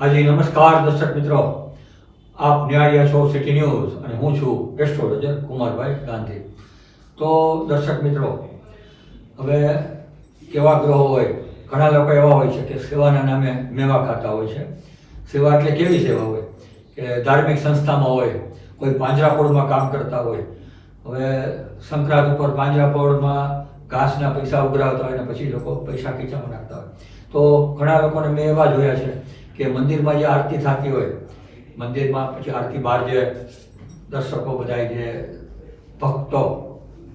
હાજી નમસ્કાર દર્શક મિત્રો. આપ નિહાળ્યા છો સિટી ન્યૂઝ અને હું છું એસ્ટ્રોલોજર કુમારભાઈ ગાંધી. તો દર્શક મિત્રો, હવે કેવા ગ્રહો હોય? ઘણા લોકો એવા હોય છે કે સેવાના નામે મેવા ખાતા હોય છે. સેવા એટલે કેવી સેવા હોય? કે ધાર્મિક સંસ્થામાં હોય, કોઈ પાંજરાપોળમાં કામ કરતા હોય. હવે સંક્રાંત ઉપર પાંજરાપોળમાં ઘાસના પૈસા ઉઘરાવતા હોય અને પછી લોકો પૈસા ખીચામાં નાખતા હોય. તો ઘણા લોકોને મેં એવા જોયા છે કે મંદિરમાં જે આરતી થતી હોય, મંદિરમાં પછી આરતી બહાર જે દર્શકો બધા જે ભક્તો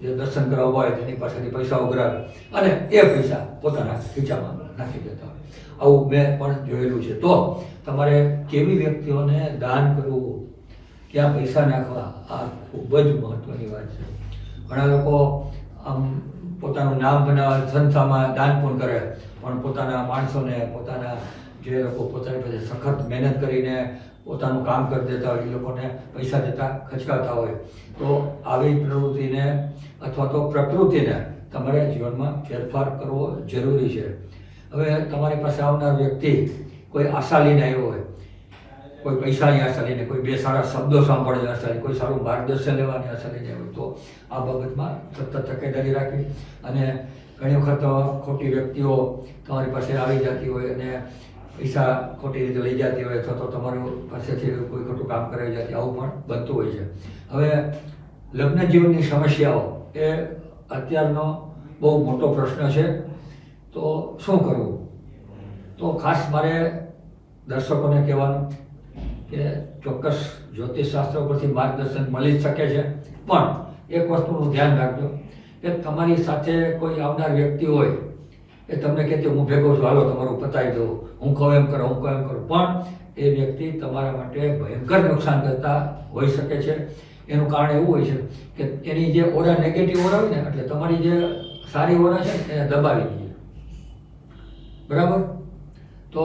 જે દર્શન કરવા હોય, તેની પાસેથી પૈસા ઉઘરાવે અને એ પૈસા પોતાના ખીચામાં નાખી દેતા હોય. આવું મેં પણ જોયેલું છે. તો તમારે કેવી વ્યક્તિઓને દાન કરવું? ક્યાં પૈસા નાખવા? આ ખૂબ જ મહત્વની વાત છે. ઘણા લોકો આમ પોતાનું નામ બનાવવા સંસ્થામાં દાન પણ કરે, પણ પોતાના માણસોને પોતાના જે લોકો પોતાની પાસે સખત મહેનત કરીને પોતાનું કામ કરી દેતા હોય, એ લોકોને પૈસા દેતા ખચકાતા હોય. તો આવી પ્રવૃત્તિને અથવા તો પ્રકૃતિને તમારે જીવનમાં ફેરફાર કરવો જરૂરી છે. હવે તમારી પાસે આવનાર વ્યક્તિ કોઈ આશા લઈને આવ્યો હોય, કોઈ પૈસાની આશા લઈને, કોઈ બે સારા શબ્દો સાંભળવાની આશા લઈને, કોઈ સારું માર્ગદર્શન લેવાની આશા લઈને હોય, તો આ બાબતમાં સતત તકેદારી રાખવી. અને ઘણી વખત ખોટી વ્યક્તિઓ તમારી પાસે આવી જતી હોય અને પૈસા ખોટી રીતે લઈ જતી હોય અથવા તો તમારી પાસેથી કોઈ ખોટું કામ કરાવી જતી આવું પણ બનતું હોય છે. હવે લગ્ન જીવનની સમસ્યાઓ એ અત્યારનો બહુ મોટો પ્રશ્ન છે. તો શું કરવું? તો ખાસ મારે દર્શકોને કહેવાનું કે ચોક્કસ જ્યોતિષશાસ્ત્ર પરથી માર્ગદર્શન મળી જ શકે છે. પણ એક વસ્તુનું ધ્યાન રાખજો કે તમારી સાથે કોઈ આવનાર વ્યક્તિ હોય એ તમને કહેતી હું ભેગો છું, હાલો, તમારું પતાવી દઉં. હું કહું એમ કરો, હું કહું એમ કરું. પણ એ વ્યક્તિ તમારા માટે ભયંકર નુકસાન કરતા હોઈ શકે છે. એનું કારણ એવું હોય છે કે એની જે ઓરા નેગેટિવ ઓરા હોય ને, એટલે તમારી જે સારી ઓરા છે એને દબાવી દઈએ. બરાબર? તો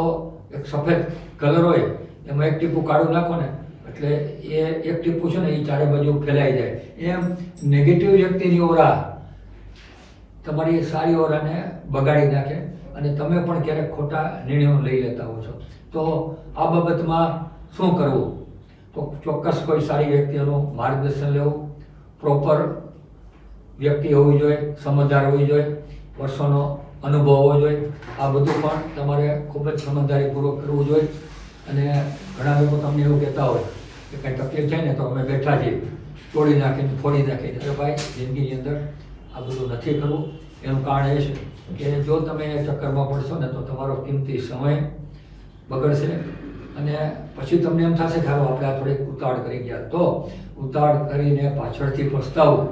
એક સફેદ કલર હોય, એમાં એક ટીપું કાળું નાખો ને, એટલે એ એક ટીપું છે ને, એ ચારે બાજુ ફેલાઈ જાય. એમ નેગેટિવ વ્યક્તિની ઓરા તમારી સારી ઓરાને બગાડી નાખે. અને તમે પણ ક્યારેક ખોટા નિર્ણયો લઈ લેતા હો છો. તો આ બાબતમાં શું કરવું? તો ચોક્કસ કોઈ સારી વ્યક્તિઓનું માર્ગદર્શન લેવું. પ્રોપર વ્યક્તિ હોવી જોઈએ, સમજદાર હોવી જોઈએ, વર્ષોનો અનુભવ હોવો જોઈએ. આ બધું પણ તમારે ખૂબ જ સમજદારીપૂર્વક કરવું જોઈએ. અને ઘણા લોકો તમને એવું કહેતા હોય કે કંઈ તકલીફ થાય ને તો અમે બેઠા છીએ. તોડી નાખીને, ફોડી નાખીને, અરે ભાઈ, જિંદગીની અંદર આ બધું નથી કરવું. એનું કારણ એ છે કે જો તમે ચક્કરમાં પડશો ને તો તમારો કિંમતી સમય બગડશે અને પછી તમને એમ થશે કે આપણે આ થોડીક ઉતાળ કરી ગયા. તો ઉતાળ કરીને પાછળથી પસ્તાવું.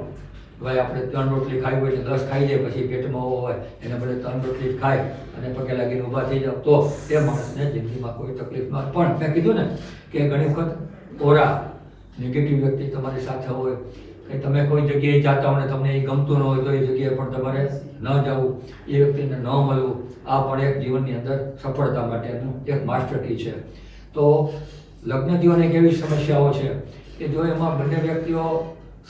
ભાઈ, આપણે ત્રણ રોટલી ખાઈ હોય એટલે દસ ખાઈ જાય, પછી પેટમાં હોય, એને બદલે ત્રણ રોટલી ખાય અને પગે લાગીને ઊભા થઈ જાવ તો એ માણસને જિંદગીમાં કોઈ તકલીફ ન પણ મેં કીધું ને કે ઘણી વખત ઓરા નેગેટિવ વ્યક્તિ તમારી સાથે હોય કે તમે કોઈ જગ્યાએ જાતા હોય તમને એ ગમતું ન હોય તો એ જગ્યાએ પણ તમારે ન જવું. એ વ્યક્તિને ન મળવું. આ પણ એક જીવનની અંદર સફળતા માટેનું એક માસ્ટર કી છે. તો લગ્ન જીવન એક એવી સમસ્યાઓ છે કે જો એમાં બંને વ્યક્તિઓ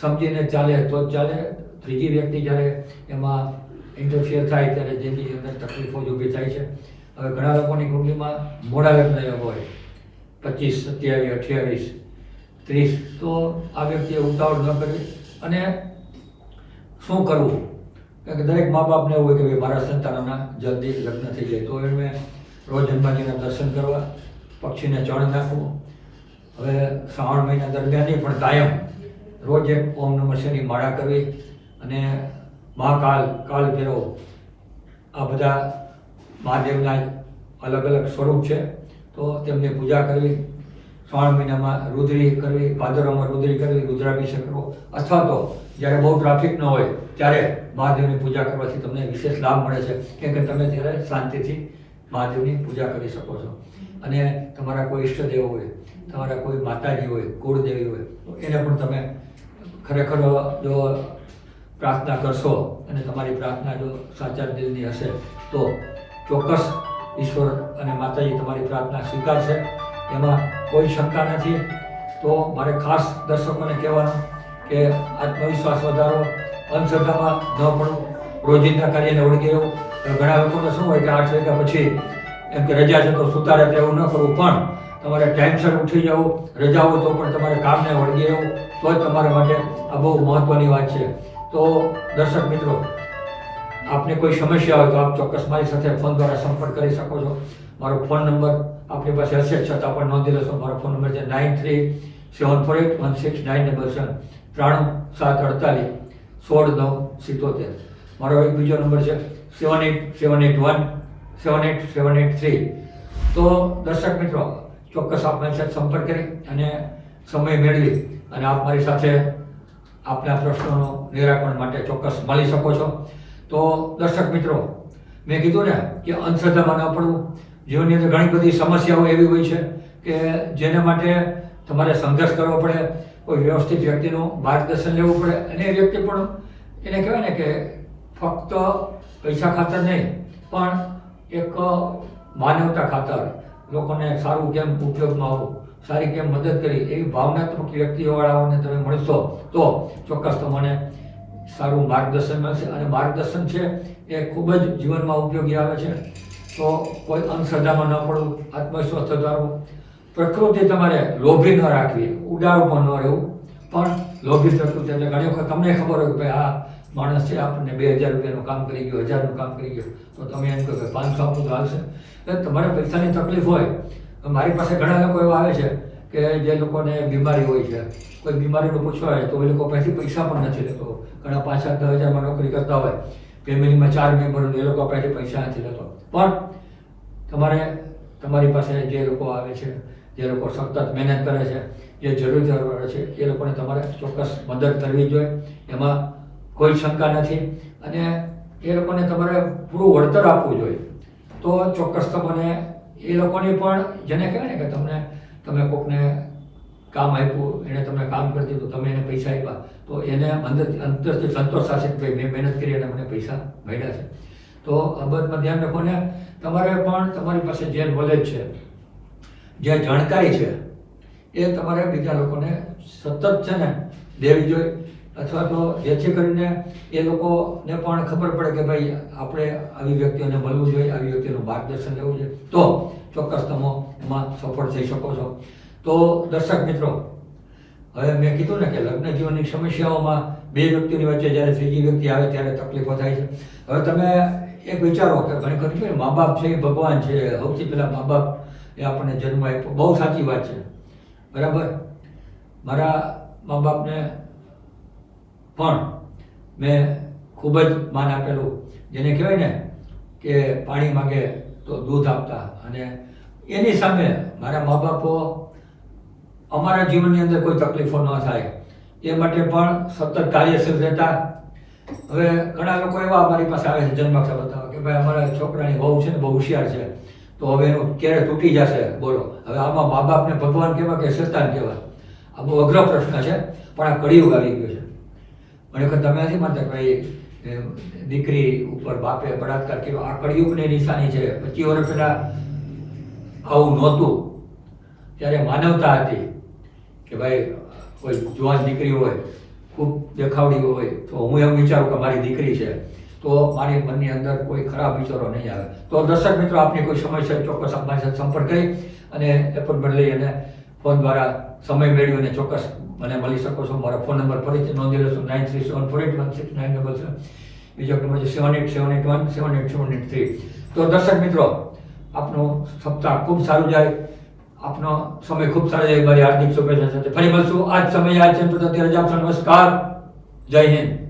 સમજીને ચાલે તો જ ચાલે. ત્રીજી વ્યક્તિ જ્યારે એમાં ઇન્ટરફિયર થાય ત્યારે જેની અંદર તકલીફો જ ઊભી થાય છે. હવે ઘણા લોકોની કુંડલીમાં મોડા લગ્ન યોગ હોય. પચીસ, સત્યાવીસ, અઠ્યાવીસ ત્રીસ. તો આ વ્યક્તિએ ઉતાવળ ન કરવી અને શું કરવું? કારણ કે દરેક મા બાપને એવું હોય કે ભાઈ મારા સંતાનોના જલ્દી લગ્ન થઈ જાય. તો એમણે રોજ હનુમાનજીના દર્શન કરવા, પક્ષીને ચણ નાખવું. હવે શ્રાવણ મહિના દરમિયાન નહીં, પણ કાયમ રોજ એક ઓમ નમઃ શિવની માળા કરવી અને મહાકાલ, કાલ ભેરો આ બધા મહાદેવના અલગ અલગ સ્વરૂપ છે. તો તેમની પૂજા કરવી. શ્રાવણ મહિનામાં રુદ્રી કરવી, ભાદરવામાં રુદ્રી કરવી, રુદ્રાભિષેક કરવો. અથવા તો જ્યારે બહુ ટ્રાફિક ન હોય, ત્યારે મહાદેવની પૂજા કરવાથી તમને વિશેષ લાભ મળે છે. કેમ કે તમે ત્યારે શાંતિથી મહાદેવની પૂજા કરી શકો છો. અને તમારા કોઈ ઈષ્ટદેવ હોય, તમારા કોઈ માતાજી હોય, કુળદેવી હોય, તો એને પણ તમે ખરેખર જો પ્રાર્થના કરશો અને તમારી પ્રાર્થના જો સાચા દિલની હશે, તો ચોક્કસ ઈશ્વર અને માતાજી તમારી પ્રાર્થના સ્વીકારશે. એમાં કોઈ શંકા નથી. તો મારે ખાસ દર્શકોને કહેવાનું કે આત્મવિશ્વાસ વધારો. અંધશ્રદ્ધામાં ન પડવું રોજિંદા કાર્યને વળગી રહ્યો ઘણા લોકોને શું હોય કે આઠ વાગ્યા પછી એમ કે રજા છે તો સુતા રહેતા એવું ન કરવું. પણ તમારે ટાઈમસર ઉઠી જવું, રજા હોય તો પણ તમારે કામને વળગી રહેવું તો જ તમારા માટે આ બહુ મહત્ત્વની વાત છે. તો દર્શક મિત્રો, આપને કોઈ સમસ્યા હોય તો આપ ચોક્કસ મારી સાથે ફોન દ્વારા સંપર્ક કરી શકો છો. મારો ફોન નંબર આપણી પાસે હશે છતાં પણ નોંધી લેશો, મારો ફોન નંબર છે nine three seven four eight one six nine double seven ત્રાણું, સાત, અડતાલીસ, સોળ, નવ, સિત્તોતેર. મારો એક બીજો નંબર છે seven eight seven eight one seven eight seven eight three તો દર્શક મિત્રો, ચોક્કસ આપ મારી સાથે સંપર્ક કરી અને સમય મેળવી અને આપ મારી સાથે આપના પ્રશ્નોનું નિરાકરણ માટે ચોક્કસ મળી શકો છો. તો દર્શક મિત્રો, મેં કીધું ને કે અંધશ્રદ્ધામાં ન પડવું. જીવનની અંદર ઘણી બધી સમસ્યાઓ એવી હોય છે કે જેને માટે તમારે સંઘર્ષ કરવો પડે, કોઈ વ્યવસ્થિત વ્યક્તિનું માર્ગદર્શન લેવું પડે. અને એ વ્યક્તિ પણ એને કહેવાય ને કે ફક્ત પૈસા ખાતર નહીં, પણ એક માનવતા ખાતર. લોકોને સારું કેમ ઉપયોગમાં આવું સારી કેમ મદદ કરી એવી ભાવનાત્મક વ્યક્તિઓવાળાઓને તમે મળશો તો ચોક્કસ તમને સારું માર્ગદર્શન મળશે. અને માર્ગદર્શન છે એ ખૂબ જ જીવનમાં ઉપયોગી આવે છે. તો કોઈ અંધશ્રદ્ધામાં ન પડવું, આત્મવિશ્વાસ વધારવું. પ્રકૃતિ તમારે લોભી ન રાખવી પણ ન રહેવું. પણ લોભી પ્રકૃતિ એટલે ઘણી વખત તમને ખબર હોય કે ભાઈ આ માણસ છે, આપણને બે હજાર રૂપિયાનું કામ કરી ગયો, હજારનું કામ કરી ગયો. તો તમે એમ કહો કે પાંચસો આપું તો હાલશે. એટલે તમારે પૈસાની તકલીફ હોય. મારી પાસે ઘણા લોકો એવા આવે છે કે જે લોકોને બીમારી હોય છે. કોઈ બીમારીનું પૂછવા હોય તો એ લોકો પાસેથી પૈસા પણ નથી લેતો. ઘણા પાંચ સાત દસ હજારમાં નોકરી કરતા હોય. ફેમિલીમાં ચાર મેમ્બર એ લોકો પાસેથી પૈસા નથી લેતો. પણ તમારે, તમારી પાસે જે લોકો આવે છે, જે લોકો સતત મહેનત કરે છે, જે જરૂરિયાત છે, એ લોકોને તમારે ચોક્કસ મદદ કરવી જોઈએ. એમાં કોઈ શંકા નથી અને એ લોકોને તમારે પૂરું વળતર આપવું જોઈએ. તો ચોક્કસ તમને એ લોકોની પણ, જેને કહેવાય ને કે તમને, તમે કોકને કામ આપ્યું એણે તમને કામ કરી દીધું, તમે એને પૈસા આપ્યા, તો એને અંદર અંદરથી સંતોષ થશે કે મેં મહેનત કરી અને મને પૈસા મળ્યા છે. તો આ બાબતમાં ધ્યાન રાખો ને, તમારે પણ તમારી પાસે જે નોલેજ છે, જે જાણકારી છે, એ તમારે બીજા લોકોને સતત છે ને દેવી જોઈએ અથવા તો જેથી કરીને એ લોકોને પણ ખબર પડે કે ભાઈ આપણે આવી વ્યક્તિઓને મળવું જોઈએ, આવી વ્યક્તિનું માર્ગદર્શન લેવું જોઈએ. તો ચોક્કસ તમે એમાં સફળ થઈ શકો છો. તો દર્શક મિત્રો, હવે મેં કીધું ને કે લગ્ન જીવનની સમસ્યાઓમાં બે વ્યક્તિની વચ્ચે જ્યારે ત્રીજી વ્યક્તિ આવે ત્યારે તકલીફો થાય છે. હવે તમે એક વિચારો કે ઘણી ઘણી મા બાપ છે એ ભગવાન છે, સૌથી પહેલાં મા બાપ એ આપણને જન્મ આપ્યો. બહુ સાચી વાત છે. બરાબર? મારા મા બાપને પણ મેં ખૂબ જ માન આપેલું. જેને કહેવાય ને કે પાણી માગે તો દૂધ આપતા. અને એની સામે મારા મા બાપો અમારા જીવનની અંદર કોઈ તકલીફો ન થાય. એ માટે પણ સતત કાર્યશીલ રહેતા. હવે ઘણા લોકો એવા અમારી પાસે આવે છે, જન્માક્ષર બતાવવા, કે ભાઈ અમારા છોકરાની વહુ છે ને બહુ હોશિયાર છે. તો હવે એનું ક્યારે તૂટી જશે? બોલો. હવે આમાં મા બાપને ભગવાન કહેવા કે શેતાન કહેવા આ બહુ અઘરો પ્રશ્ન છે, પણ આ કળિયુગ આવી ગયો છે. ઘણી વખત તમે નથી માનતા ભાઈ દીકરી ઉપર બાપે બળાત્કાર કર્યો. આ કળિયુગની નિશાની છે. પચીસ વર્ષ પહેલાં આવું નહોતું. ત્યારે માનવતા હતી કે ભાઈ, કોઈ જુવાન દીકરી હોય ખૂબ દેખાવડી હોય તો હું એમ વિચારું કે મારી દીકરી છે, તો મારી મનની અંદર કોઈ ખરાબ વિચારો નહીં આવે. તો દર્શક મિત્રો, આપની કોઈ સમસ્યા ચોક્કસ અમારી સાથે સંપર્ક કરી અને એપોઇન્ટમેન્ટ લઈ અને ફોન દ્વારા સમય મેળવીને ચોક્કસ મને મળી શકો છો. મારો ફોન નંબર ફરીથી નોંધી લેશો nine three seven four eight one six nine double seven બીજો નંબર છે seven eight seven eight one seven eight seven eight three તો દર્શક મિત્રો, આપનો સપ્તાહ ખૂબ સારું જાય. આપનો સમય ખૂબ સારો જાય. મારી હાર્દિક શુભેચ્છા સાથે ફરી મળશું. આજ સમય છે તો અત્યારે જ આપશો નમસ્કાર. જય હિન્દ.